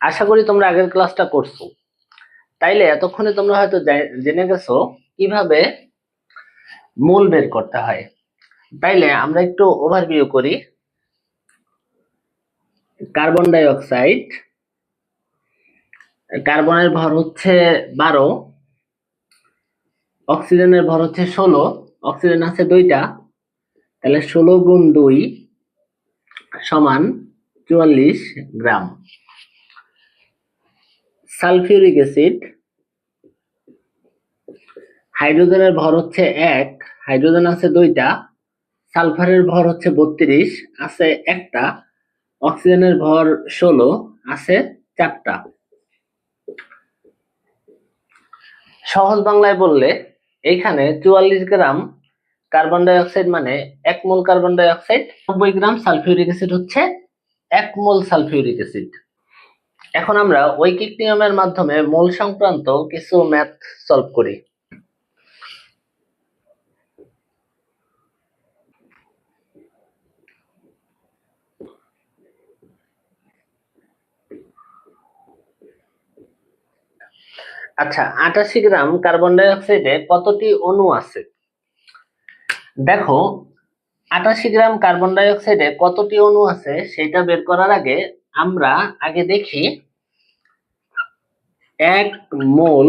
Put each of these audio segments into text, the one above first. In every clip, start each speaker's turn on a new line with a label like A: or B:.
A: আশা করি তোমরা আগের ক্লাসটা করছ। তাইলে এতক্ষণে তোমরা হয়তো জেনে গেছো কীভাবে মূল বের করতে হয়। তাইলে আমরা একটু ওভারভিউ করি। কার্বন ডাই অক্সাইড কার্বনের ভর হচ্ছে বারো, অক্সিজেনের ভর হচ্ছে ষোলো, অক্সিজেন আছে দুইটা, তাহলে ষোলো গুণ দুই সমান চুয়াল্লিশ গ্রাম। Sulphuric acid. হাইড্রোজেনের ভর হচ্ছে এক, হাইড্রোজেন আছে দুইটা, সালফারের ভর হচ্ছে বত্রিশ, আছে একটা, অক্সিজেনের ভর ষোলো, আছে চারটা। সহজ বাংলায় বললে, এখানে চুয়াল্লিশ গ্রাম কার্বন ডাই অক্সাইড মানে এক মোল কার্বন ডাই অক্সাইড নব্বই গ্রাম সালফিউরিক অ্যাসিড হচ্ছে এক মোল সালফিউরিক অ্যাসিড। এখন আমরা ঐকিক নিয়মের মাধ্যমে মূল সংক্রান্ত কিছু ম্যাথ সলভ করি। আচ্ছা আটাশি গ্রাম কার্বন ডাই অক্সাইডে কতটি অণু আছে? দেখো, আটাশি গ্রাম কার্বন ডাই অক্সাইডে কতটি অণু আছে সেটা বের করার আগে আমরা আগে দেখি এক মোল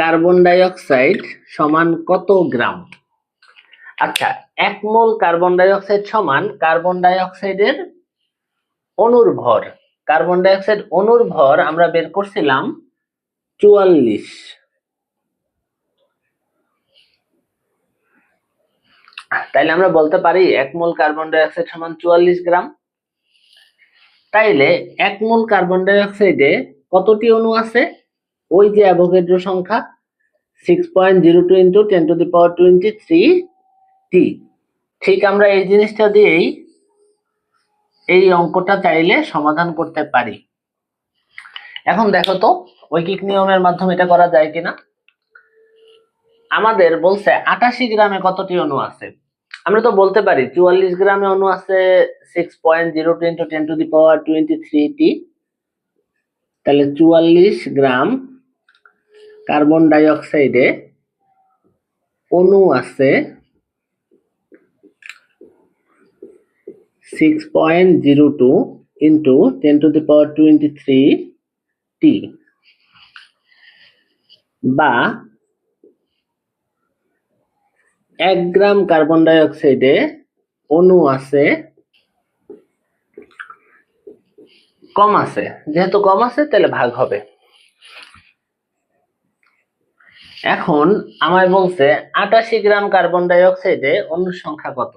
A: কার্বন ডাই অক্সাইড সমান কত গ্রাম? আচ্ছা এক মোল কার্বন ডাই অক্সাইড সমান কার্বন ডাইঅক্সাইডের অণুর ভর কার্বন ডাইঅক্সাইড অণুর ভর আমরা বের করছিলাম চুয়াল্লিশ। তাইলে আমরা বলতে পারি এক মোল কার্বন ডাইঅক্সাইড সমান চুয়াল্লিশ গ্রাম। তাইলে এক মোল কার্বন ডাই অক্সাইডে কতটি অণু আছে? ওই যে অ্যাভোগাড্রো সংখ্যা six point zero two into ten to the power twenty three টি ঠিক আমরা এই জিনিসটা দিয়েই এই অঙ্কটা চাইলে সমাধান করতে পারি। এখন দেখো তো, ঐকিক নিয়মের মাধ্যমে এটা করা যায় কিনা? আমাদের বলছে আটাশি গ্রামে কতটি অণু আছে? আমরা তো বলতে পারি, চুয়াল্লিশ গ্রামে অণু আছে six point zero two into ten to the power twenty three টি তাহলে চুয়াল্লিশ গ্রাম কার্বন ডাই অক্সাইডে অণু আছে six point zero two into ten to the power twenty three টি বা এক গ্রাম কার্বন ডাই অক্সাইডে অণু আছে কম আছে। যেহেতু কম আছে, তাহলে ভাগ হবে। এখন আমায় বলছে, আটাশি গ্রাম কার্বন ডাই অক্সাইডে অণুর সংখ্যা কত?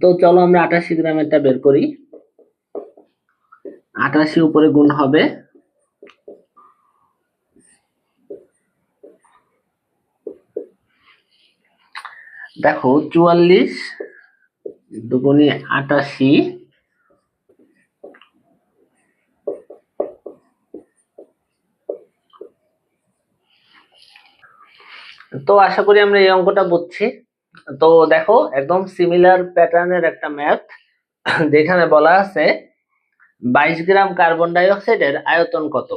A: তো চলো আমরা আটাশি গ্রামেরটা বের করি। আটাশি উপরে গুণ হবে। দেখো, চুয়াল্লিশ দুগুণে আটাশি তো আশা করি আমরা এই অঙ্কটা বুঝছি। তো দেখো, একদম সিমিলার প্যাটার্নের একটা ম্যাথ যেখানে বলা আছে, বাইশ গ্রাম কার্বন ডাই অক্সাইডের আয়তন কত?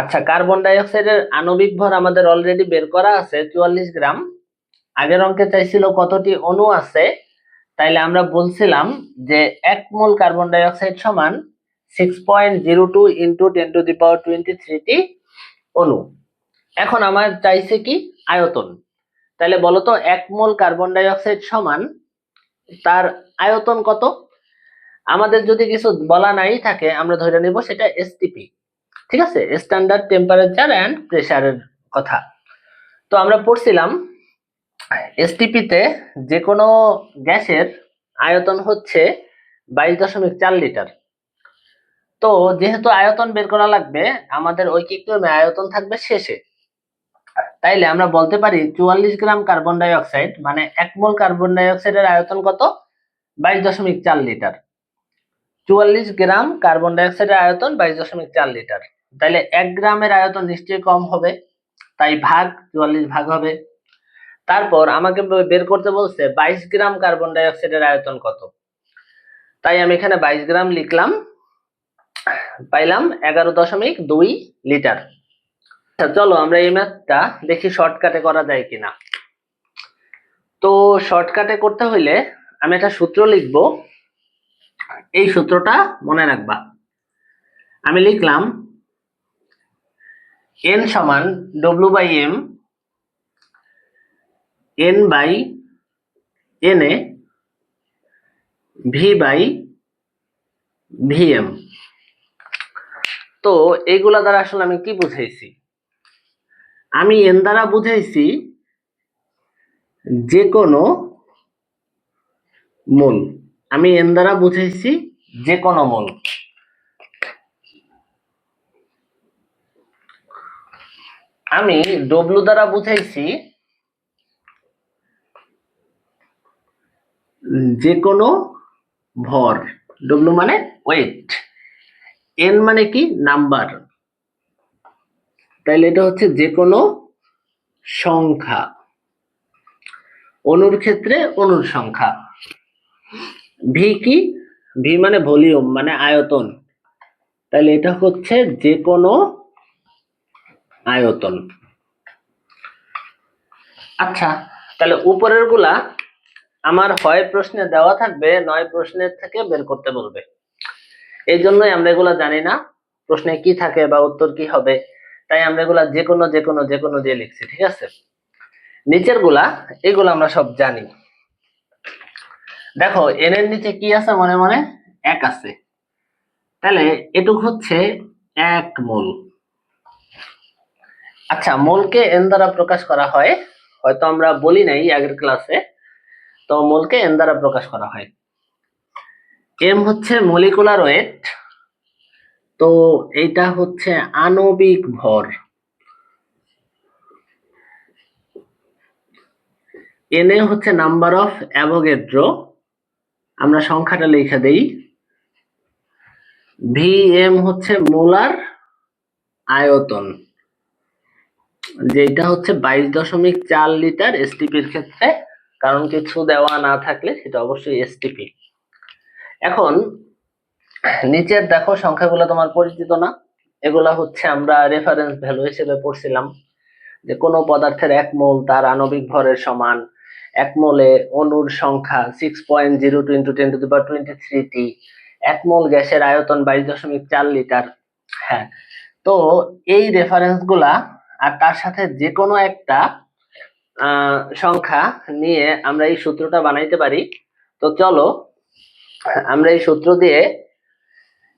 A: আচ্ছা কার্বন ডাই অক্সাইডের আণবিক ভর আমাদের অলরেডি বের করা আছে চুয়াল্লিশ গ্রাম। আগের অঙ্কে চাইছিল কতটি অণু আছে? তাইলে আমরা বলছিলাম যে এক মোল কার্বন ডাই অক্সাইড সমান six point zero two into ten to the power twenty thirty অণু। এখন আমার চাইছে কি? আয়তন। তাহলে বলতো এক মোল কার্বন ডাই অক্সাইড সমান তার আয়তন কত? আমাদের যদি কিছু বলা নাই থাকে, আমরা ধরে নিব সেটা এসটিপি ঠিক আছে? স্ট্যান্ডার্ড টেম্পারেচার অ্যান্ড প্রেশারের কথা। তো আমরা পড়ছিলাম এসটিপিতে যে কোনো গ্যাসের আয়তন হচ্ছে বাইশ দশমিক চার লিটার। তো যেহেতু আয়তন বের করা লাগবে, আমাদের ঐকিক আয়তন থাকবে শেষে। তাইলে আমরা বলতে পারি চুয়াল্লিশ গ্রাম কার্বন ডাইঅক্সাইড মানে এক মোল কার্বন ডাই অক্সাইডের আয়তন কত? বাইশ দশমিক চার লিটার। চুয়াল্লিশ গ্রাম কার্বন ডাই অক্সাইডের আয়তন বাইশ দশমিক চার লিটার। তাইলে এক গ্রামের আয়তন নিশ্চয়ই কম হবে, তাই ভাগ চুয়াল্লিশ ভাগ হবে। তারপর আমাকে বের করতে বলছে বাইশ গ্রাম কার্বন ডাই অক্সাইডের আয়তন কত? তাই আমি এখানে বাইশ গ্রাম লিখলাম, পাইলাম এগারো দশমিক দুই লিটার। চলো আমরা এই ম্যাথটা দেখি শর্টকাটে করা যায় কিনা। তো শর্টকাটে করতে হইলে আমি একটা সূত্র লিখব। এই সূত্রটা মনে রাখবা। আমি লিখলাম এন সমান W by M N by N A V by VM তো এইগুলা দ্বারা আসলে আমি কি বুঝাইছি? আমি এন দ্বারা বুঝাইছি যে কোনো মূল। আমি এন দ্বারা বুঝাইছি যে কোনো মূল। আমি ডব্লু দ্বারা বুঝাইছি যে কোনো ভর। ডব্লু মানে ওয়েট এন মানে কি? নাম্বার তাইলে এটা হচ্ছে যে কোনো সংখ্যা। অনুর ক্ষেত্রে অনুর সংখ্যা। ভি কি? ভি মানে ভলিউম মানে আয়তন। তাহলে এটা হচ্ছে যে কোনো আয়তন। আচ্ছা তাহলে উপরেরগুলা আমার হয় প্রশ্নে দেওয়া থাকবে, নয় প্রশ্নের থেকে বের করতে বলবে। এই জন্যই আমরা এগুলা জানি না, প্রশ্নে কি থাকে বা উত্তর কি হবে। তাই আমরা এগুলা যে কোনো যে কোনো যে কোনো দিয়ে লিখছি, ঠিক আছে? নিচেরগুলা এগুলো আমরা সব জানি। দেখো এন এর নিচে কি আছে? মনে মনে এক আছে। তাহলে এটুক হচ্ছে এক মোল। আচ্ছা মোলকে এন দ্বারা প্রকাশ করা হয়, হয়তো আমরা বলি নাই আগের ক্লাসে, তো মোলকে এন দ্বারা প্রকাশ করা হয়। এম হচ্ছে মলিকুলার ওয়েট তো এইটা হচ্ছে আণবিক ভর। এনে হচ্ছে নাম্বার অফ অ্যাভোগেড্রো আমরা সংখ্যাটা লিখে দেই। ভি এম হচ্ছে মোলার আয়তন, যেটা হচ্ছে বাইশ দশমিক চার লিটার এসটিপির ক্ষেত্রে। কারণ কিছু দেওয়া না থাকলে সেটা অবশ্যই এসটিপি এখন নিচের দেখো সংখ্যাগুলো তোমার পরিচিত না। এগুলা হচ্ছে আমরা রেফারেন্স ভ্যালু হিসেবে পড়ছিলাম যে কোনো পদার্থের এক মোল তার আণবিক ভরের সমান। এক মোলে অণুর সংখ্যা six point zero two into ten to the power twenty three টি এক মোল গ্যাসের আয়তন বাইশ দশমিক চার লিটার। হ্যাঁ তো এই রেফারেন্সগুলা আর তার সাথে যে কোনো একটা সংখ্যা নিয়ে আমরা এই সূত্রটা বানাইতে পারি। তো চলো আমরা এই সূত্র দিয়ে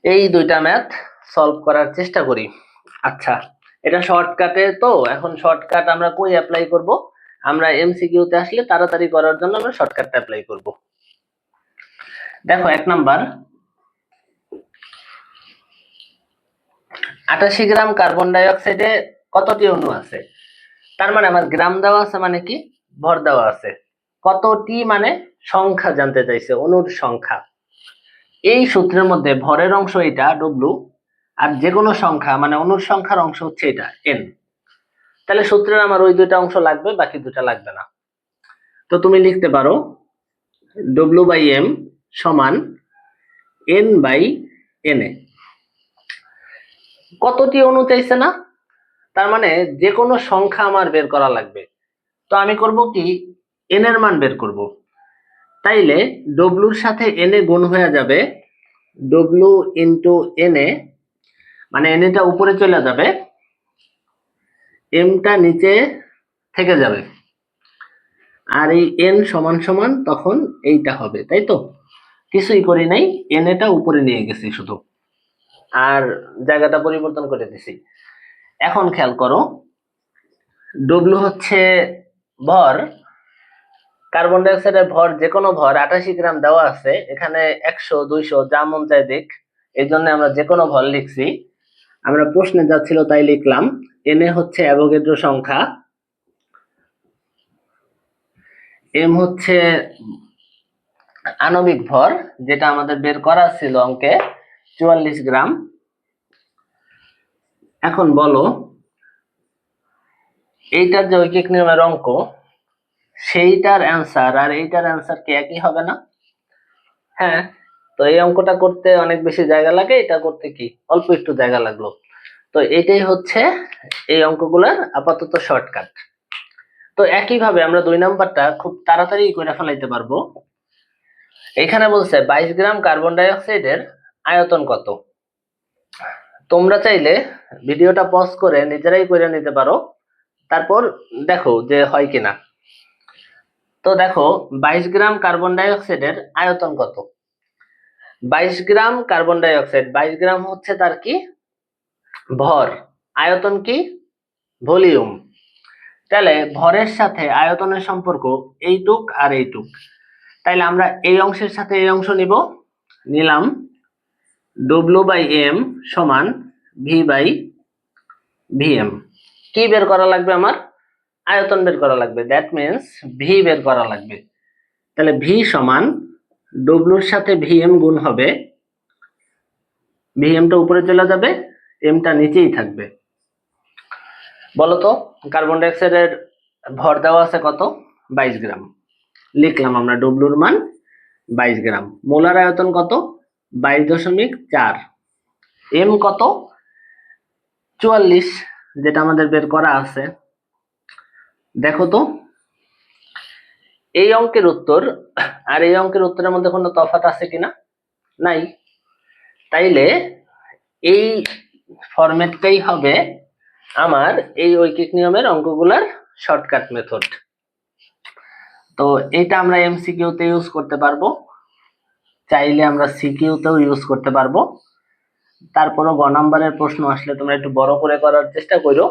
A: এই দুইটা ম্যাথ সলভ করার চেষ্টা করি। আচ্ছা এটা শর্টকাটে তো, এখন শর্টকাট আমরা কই অ্যাপ্লাই করব? আমরা এমসিকিউতে আসলে তাড়াতাড়ি করার জন্য আমরা শর্টকাটটা অ্যাপ্লাই করব। দেখো, এক নাম্বার। আটাশি গ্রাম কার্বন ডাই অক্সাইডে কতটি অণু আছে? তার মানে আমার গ্রাম দেওয়া আছে মানে কি? ভর দেওয়া আছে। কতটি মানে সংখ্যা জানতে চাইছে, অণুর সংখ্যা। এই সূত্রের মধ্যে ভরের অংশ এটা ডব্লু আর যে কোনো সংখ্যা মানে অণুর সংখ্যার অংশ হচ্ছে এটা এন তাহলে সূত্রের আমার ওই দুইটা অংশ লাগবে, বাকি দুটা লাগবে না। তো তুমি লিখতে পারো ডব্লু বাই এম সমান এন বাই এন এ কতটি অনু চাইছে না? তার মানে যে কোনো সংখ্যা আমার বের করা লাগবে। তো আমি করব কি? এন এর মান বের করব। তাইলে ডব্লুর সাথে এন এ গুণ হয়ে যাবে ডব্লু ইন্টু এন এ মানে এন এটা উপরে চলে যাবে এমটা নিচে থেকে যাবে। আর এই এন সমান সমান তখন এইটা হবে, তাই তো? কিছুই করি নাই এন এটা উপরে নিয়ে গেছি শুধু। আর জায়গাটা পরিবর্তন করে দিছি। এখন খেয়াল করো ডব্লু হচ্ছে ভর কার্বন ডাই অক্সাইডের ভর যে কোনো ভর, আটাশি গ্রাম দেওয়া আছে, এখানে একশো, দুইশো, যা মন চাই দেখ এই জন্য আমরা যে কোনো ভর লিখছি। আমরা প্রশ্নে যাচ্ছিল তাই লিখলাম। এনে হচ্ছে অ্যাভোগেড্রো সংখ্যা। এম হচ্ছে আণবিক ভর, যেটা আমাদের বের করা ছিল অঙ্কে চুয়াল্লিশ গ্রাম। এখন বলো, এইটার যে ঐকিক নিয়মের অঙ্ক সেইটার অ্যান্সার আর এইটার অ্যান্সার কি একই হবে না? হ্যাঁ। তো এই অঙ্কটা করতে অনেক বেশি জায়গা লাগে এটা করতে কি? অল্প একটু জায়গা লাগল। তো এটাই হচ্ছে এই অঙ্কগুলোর আপাতত শর্টকাট তো একইভাবে আমরা দুই নাম্বারটা খুব তাড়াতাড়ি করে ফেলাইতে পারব। এখানে বলছে বাইশ গ্রাম কার্বন ডাই অক্সাইডের আয়তন কত? তোমরা চাইলে ভিডিওটা পজ করে নিজেরাই করে নিতে পারো। তারপর দেখো যে হয় কিনা। তো দেখো, বাইশ গ্রাম কার্বন ডাই অক্সাইডের আয়তন কত? বাইশ গ্রাম কার্বন ডাই অক্সাইড বাইশ গ্রাম হচ্ছে তার কি? ভর। আয়তন কি? ভলিউম। তাহলে ভরের সাথে আয়তনের সম্পর্ক এইটুক আর এইটুক। তাইলে আমরা এই অংশের সাথে এই অংশ নিব। নিলাম ডব্লু বাই এম সমান ভি বাই ভিএম কি বের করা লাগবে আমার? আয়তন বের করা লাগবে। দ্যাট মিন্স ভি বের করা লাগবে। তাহলে ভি সমান ডব্লুর সাথে ভিএম গুণ হবে। ভিএমটা উপরে চলে যাবে এমটা নিচেই থাকবে। বলতো কার্বন ডাইঅক্সাইডের ভর দেওয়া আছে কত? বাইশ গ্রাম। লিখলাম আমরা ডব্লুর মান বাইশ গ্রাম। মোলার আয়তন কত? বাইশ দশমিক চার। এম কত? চুয়াল্লিশ, যেটা আমাদের বের করা আছে। দেখো তো। এই অঙ্কের উত্তর, আর এই অঙ্কের উত্তরের মধ্যে কোনো তফাৎ আছে কিনা? নাই। তাইলে এই ফরম্যাটটাই হবে আমার এই ঐকিক নিয়মের অঙ্কগুলার শর্টকাট মেথড। তো এটা আমরা এমসিকিউতে ইউজ করতে পারব। চাইলে আমরা সিকিউতেও ইউজ করতে পারব। তারপরও গ নাম্বারের প্রশ্ন আসলে তোমরা একটু বড় করে করার চেষ্টা করো।